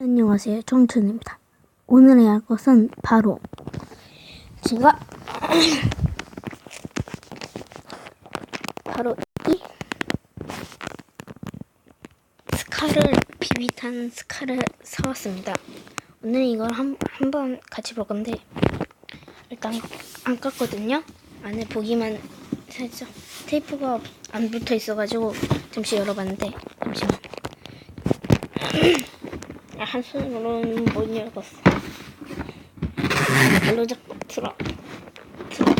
안녕하세요. 정춘입니다. 오늘 할 것은 바로 제가 바로 이 스카를 비비탄 스카를 사왔습니다. 오늘 이걸 한, 한번 같이 볼 건데 일단 안 깠거든요. 안에 보기만 살짝 테이프가 안 붙어 있어가지고 잠시 열어봤는데 잠시만 아, 한 손으로는 못 열었어. 발로 잡고 틀어. 틀어.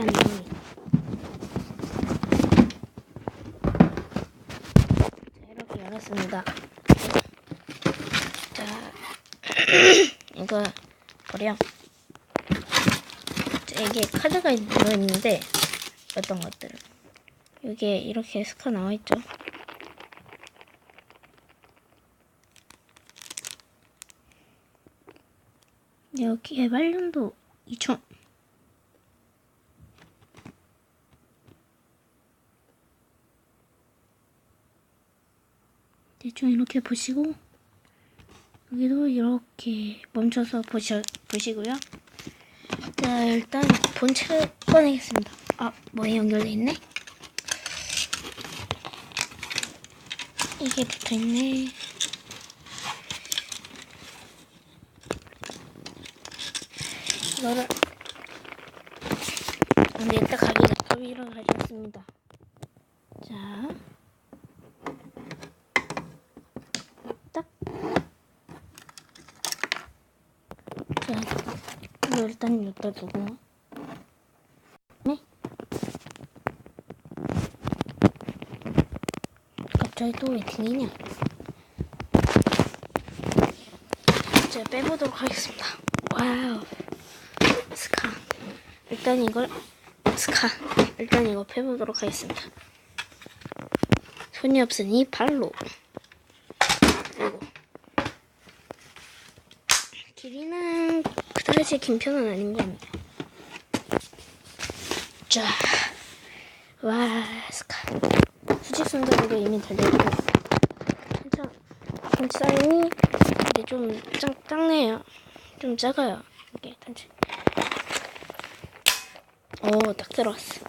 여기. 자, 이렇게 열었습니다. 자, 이거 버려. 자, 이게 카드가 들어있는데 어떤 것들은 이게 이렇게 스카 나와 있죠. 여기 개발년도 2000 대충 이렇게 보시고 여기도 이렇게 멈춰서 보시, 보시고요. 자 일단 본체 꺼내겠습니다. 아 뭐에 연결돼 있네? 이게 붙어있네 이거를 근데 일단 가기 가위로 가져왔습니다. 자, 딱. 자, 이거 일단 여기다 두고. 네? 갑자기 또 웨팅이냐? 자, 빼보도록 하겠습니다. 와우. 일단 이걸 스카. 일단 이거 빼보도록 하겠습니다. 손이 없으니 발로. 그리고 길이는 그다지 긴 편은 아닌 것 같네요. 자, 와 스카. 수직 순서대로 이미 달려있고 한참 단차임이 근데 좀 작, 작네요. 좀 작아요. 이게 단차. 오, 딱 들어왔어.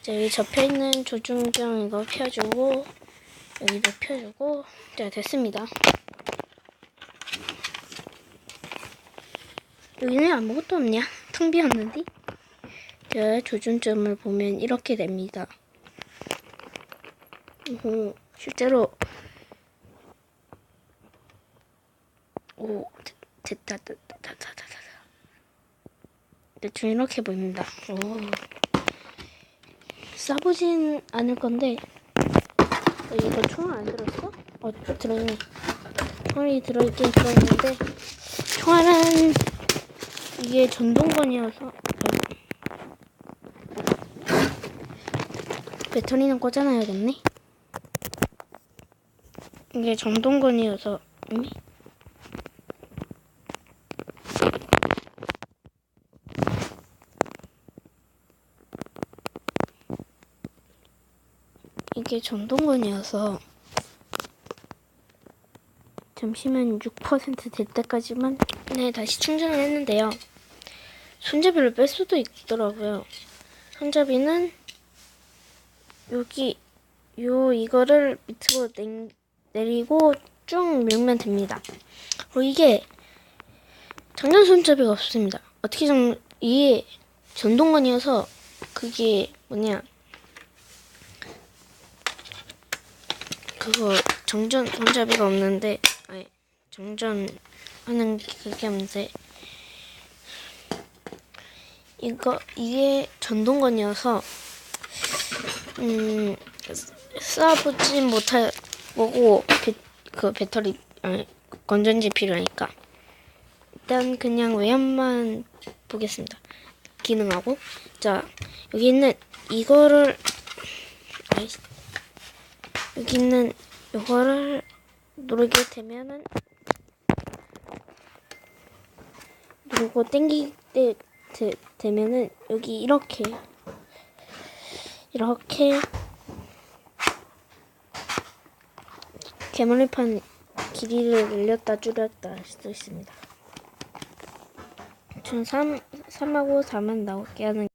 자, 여기 접혀 있는 조중경 이거 펴주고, 여기도 펴주고, 자, 됐습니다. 여기는 아무것도 없냐? 텅 비었는데? 자, 조준점을 보면 이렇게 됩니다. 오, 실제로, 오, 됐다, 됐다, 됐다, 됐다. 대충 이렇게 보입니다. 오. 싸보진 않을 건데 어, 이거 총알 안 들었어? 어 들어있네. 총알이 들어있긴 들어있는데 총알은 이게 전동건이어서 배터리는 꽂아놔야겠네. 이게 전동건이어서 음? 이게 전동건이어서 잠시만 6%될 때까지만 네 다시 충전을 했는데요. 손잡이를 뺄 수도 있더라고요. 손잡이는 여기 요 이거를 밑으로 내, 내리고 쭉 밀면 됩니다. 그리고 이게 장전 손잡이가 없습니다. 어떻게 정 이게 전동건이어서 그게 뭐냐 그거 정전 손잡이가 없는데 아니 정전하는 그게 없는데. 이거 이게 전동건이어서 음 쏴보진 못할 거고 배, 그 배터리 아니 건전지 필요하니까. 일단 그냥 외연만 보겠습니다. 기능하고. 자 여기 있는 이거를 아이씨 여기 있는 이거를 누르게 되면은 누르고 땡기 때 되, 되면은 여기 이렇게 이렇게 개머리판 길이를 늘렸다 줄였다 할 수도 있습니다. 전 3, 3하고 4만 나오게 하는